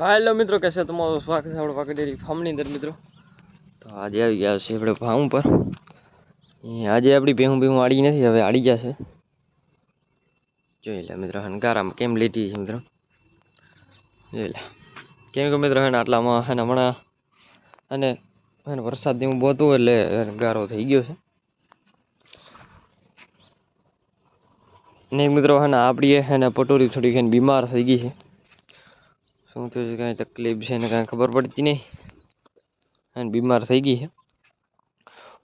Hello મિત્રો, કેસે તમારું સ્વાગત છે આપણે પાકડેરી ફાર્મની અંદર, મિત્રો. તો આજે આવી ગયા છે આપણે ફાર્મ પર આજે આપણી ભેહું ભેહું આડી નથી, હવે આડી જશે. જોઈ લે મિત્રો હનકારામાં કેમ લેટી છે મિત્રો? જોઈ લે. કેમ કે મિત્રો હેને આટલામાં હેને હમણાં, અને હેને વરસાદ વરસાદ બહુ બોતું એટલે ગારો થઈ ગયો છે. ને મિત્રો હેને આપણી હેને પટોરી થોડીક હેને બીમાર થઈ ગઈ છે. શું થયું છે, કાંઈ તકલીફ છે ને કાંઈ ખબર પડતી નહીં. અને બીમાર થઈ ગઈ છે.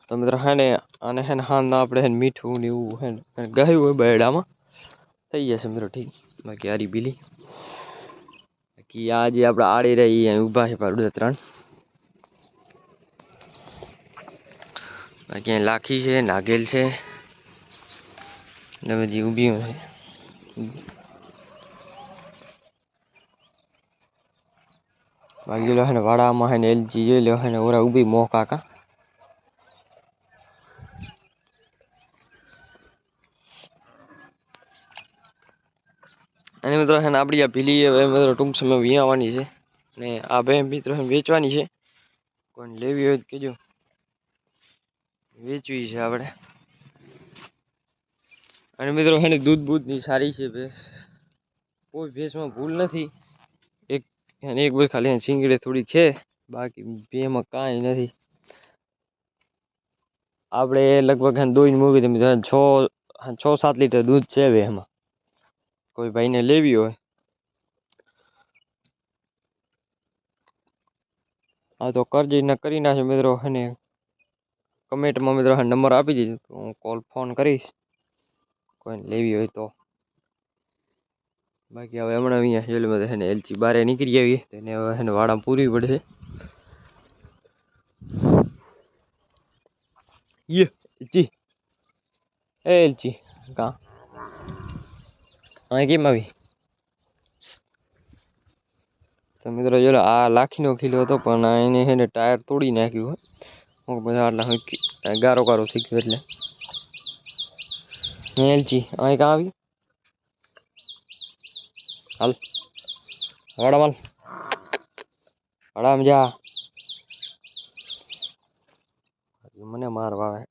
તો મિત્રો, હે ને, આને હે ને હાલના આપણે હે મીઠું ને એવું હે ને ગાયું હોય બરડામાં થઈ જશે મિત્રો, ઠીક. બાકી આરી બીલી. બાકી આ જે આપણે આડી રહી અહીં ઊભા છે પાડું ત્રણ. બાકી અહીં લાખી છે, નાગેલ છે. ને બધી ઊભી છે. બાકી લો હે ને, વાડામાં હે ને એલજી જોઈ લો હે ને, ઓરા ઊભી મોહ કાકા. અને મિત્રો હે ને આપણી આ ભીલી મિત્રો ટૂંક સમય વિયાવાની છે. ને આ બે મિત્રો વેચવાની છે. કોણ લેવી હોય તો વેચવી છે આપણે અને મિત્રો હે ને, દૂધ બૂધની સારી છે ભેંસ. કોઈ ભેંસમાં ભૂલ નથી. અને એક બે ખાલી સિંગડે થોડી છે, બાકી બેમાં કાંઈ નથી. આપણે લગભગ હે ને દોઈને મૂકી દીધી મિત્રો છ છ સાત લીટર દૂધ છે હવે એમાં. કોઈ ભાઈને લેવી હોય. હા તો કરજી, ને કરી નાખજો મિત્રો, અને કમેન્ટમાં મિત્રો નંબર આપી દીધો તો હું કોલ ફોન કરીશ. કોઈને લેવી હોય તો. બાકી હવે હમણાં અહીંયા હેલમાં છે ને એલચી બારે નીકળી આવી તેને હવે છે ને વાડા પૂરવી પડશે. યે એલચી એ એલચી કા? હા કેમ આવી? તો મિત્રો જો આ લાખીનો ખીલો હતો, પણ એને ને ટાયર તોડી નાખ્યું હોય. બધા આટલા ગારો ગારો થઈ ગયો એટલે. એલચી અહીં કાં આવી? હાલ. હવાડા માલ. હડામ જા. મને મારવા આવે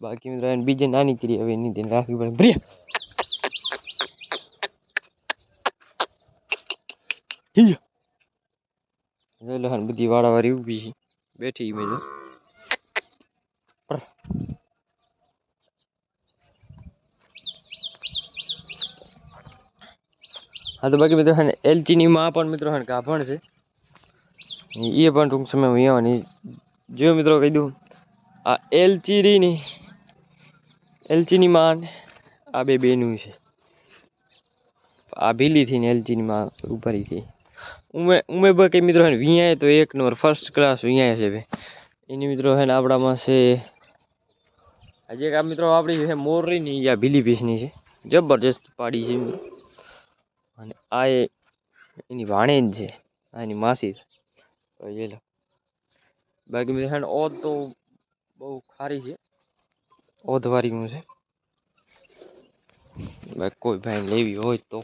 બાકી મિત્રો એને બીજે નાની કરી, હવે એની તેને રાખવી પડે. પ્રિય જોઈ લો બધી વાળાવાળી ઊભી બેઠી મેં હા, તો બાકી મિત્રો હે ને, એલચીની માં પણ મિત્રો હે ને છે. એ પણ ટૂંક સમયમાં આવવાની. જો મિત્રો કહી દઉં, આ એલચી રહી ને એલચીની માં ને આ બે બેનું છે. આ ભીલીથી ને એલચીની માં ઉભારી થઈ ઉમે ઉમે બાકી મિત્રો હે ને તો એક નંબર ફર્સ્ટ ક્લાસ વિયાય છે ભાઈ. એની મિત્રો છે ને આપણામાં છે આજે આ મિત્રો આપણી છે મોરરીની આ ભીલી પીસની છે. જબરજસ્ત પાડી છે મિત્રો. અને આ એ એની વાણેજ છે. આ એની માસી છે. લો. બાકી મિત્રો છે ઓધ તો બહુ ખારી છે. ઓધવારી છે. બાકી કોઈ ભાઈ લેવી હોય તો